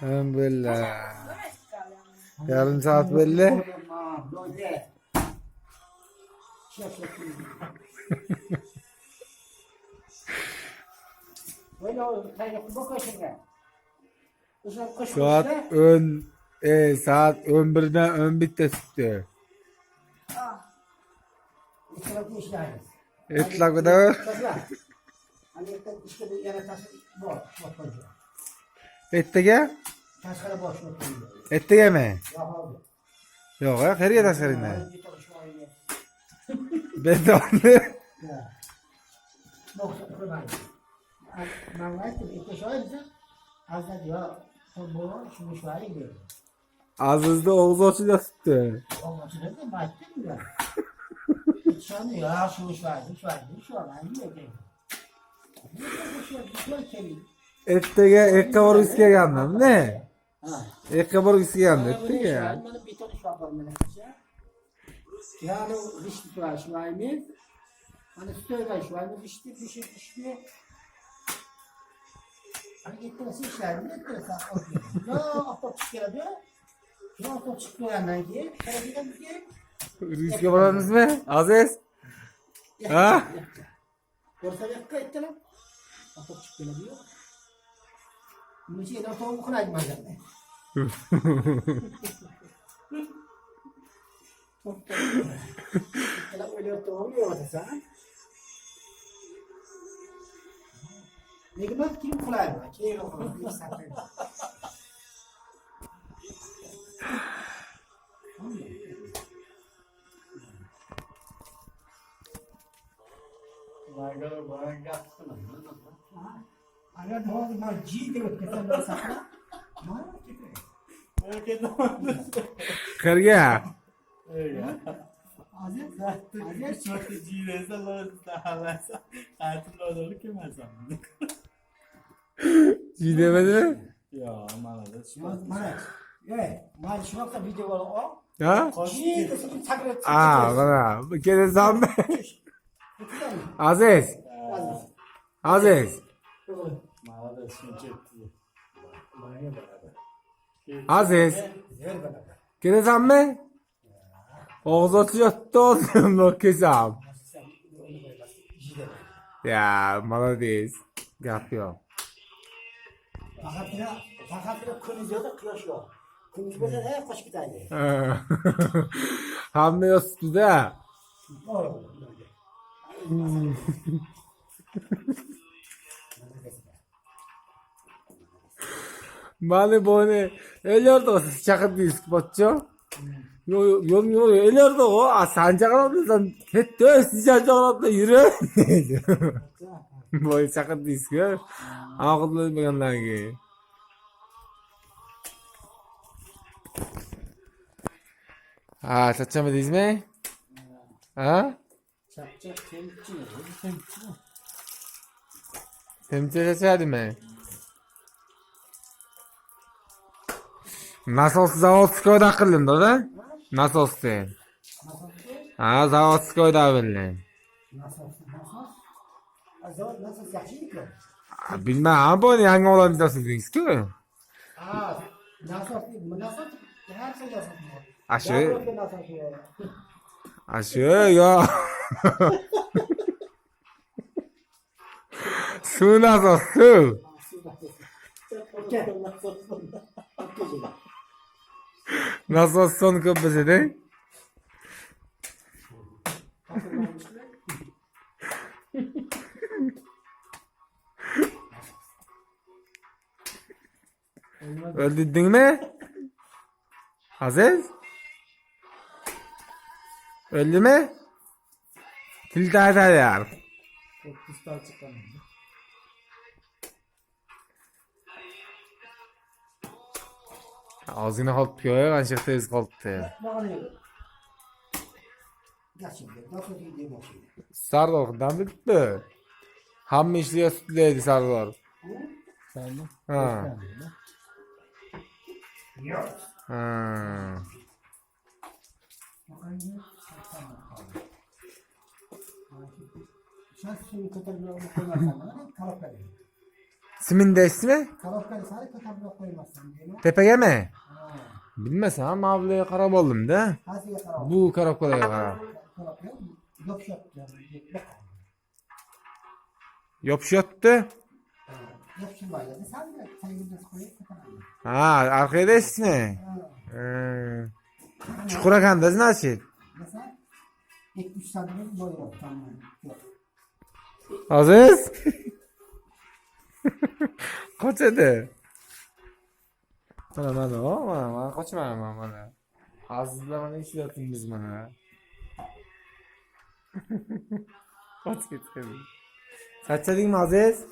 Hem belli. Yarım saat belli. Böyle. Böyle. Uzun koşun. Saat ön e, saat 11'den ön bitti. Etla kadar. Kızlar. Hani işte bir yana taş boş. Boş koyuyor. Ettige? Taşlara boş koyuyor. Ettige mi? Ya oldu. Yok ya, her çalışma oynuyor. Ben de onu. Yoksa kurban. Ben var ki bir şey olursa az da diyor bu şimdi şu hali diyor. Azızda Oğuz Orçu'yla tuttu. Olması da değil baktım ya. Sanmıyor ya şu iş var, iş var, iş var. Ben diyor ki. Ettige ekkabor iske gelmem ne? Ha. Ekkabor iske gelmem ettige. Yani bir tane şu var bana. Yani rişti var şu an mı? Hani an rişti, bir şey rişti. Hani gitmesi işler mi? Ettirsen okey. Ne otop çıkıyor diyor. Ne otop çıkıyor yandan ki? Riske baranız mı? Aziz? Ha? Orta yakka ettiler. Otop çıkıyor diyor. Bunu şey otomu kurayım ben. Kalau boleh tahu dia apa sah? Nikmat kim kulay mı? Kim o? Bir sakın. Ada dua lima G tu kita nak sakla. Mana kita? Kırga. Aziz, Aziz. Şey demedi mi? Mana? Eh, mana şuna video var o. Ha? G tu sakla sakla. Aa bana. Gene zamme. Aziz. Aziz. Aziz. Gene zamme. Oğuz Orçu yattı oğlum o kesam. Ya malades. Yapıyor. Fakat yine, fakat yine kırmızı da yok. Kırmızı mesela hep hoş giderdi. Hamle üstüde. Doğru. malibone elyordo chaqirib ispotcho yo yo yo elyordo a sanjaqrobdan ketdi sijanjaqrobdan yuri boy chaqirib deysizku og'irlagandan keyin ha charchama deysizmi ha chapchaq temchi temchi charchadimi Nasıl Zavodskoy'da kılındı da? Nasıl olsun? Nasıl ki? Ha, Zavodskoy'da yakışık ki? Bilmem ama bu hangi olan bilirsiniz ki? Aa, nasıl? Nasıl? Her şey nasıl? Aşı, Nasıl ki? aşı ya. Su nasıl son köpesi de? Öldürdün mü? Aziz? Öldü mü? Tilda eder ya. Pistal çıkan. Ağzını halt piyoya kançık tez kalktı. Bağırıyor. Gel şimdi. Nasıl ki diye bakıyor. Sardor'dan bitti. Ham işliyor sütleydi Sardor. Ha. Ha. Sen suyun katarına onu koyarsan Simin de ismi? Karabukar sarı karabukar koymazsın mi? Tepeye mi? Bilmesen ama ablaya karab oldum da. Bu karakolaya karab. Yok yaptı. Yapışattı. Ha, arkaya da esne. Çukura kandaz nasıl? Aziz. 70 santim boyu yok. Tamam. Yok. Aziz. Kaç edi? Mana mana o mana mana qochmayman man mana. Azizlar mana ishlayapmiz mana. Qoch ketding. Charchadingmi Aziz?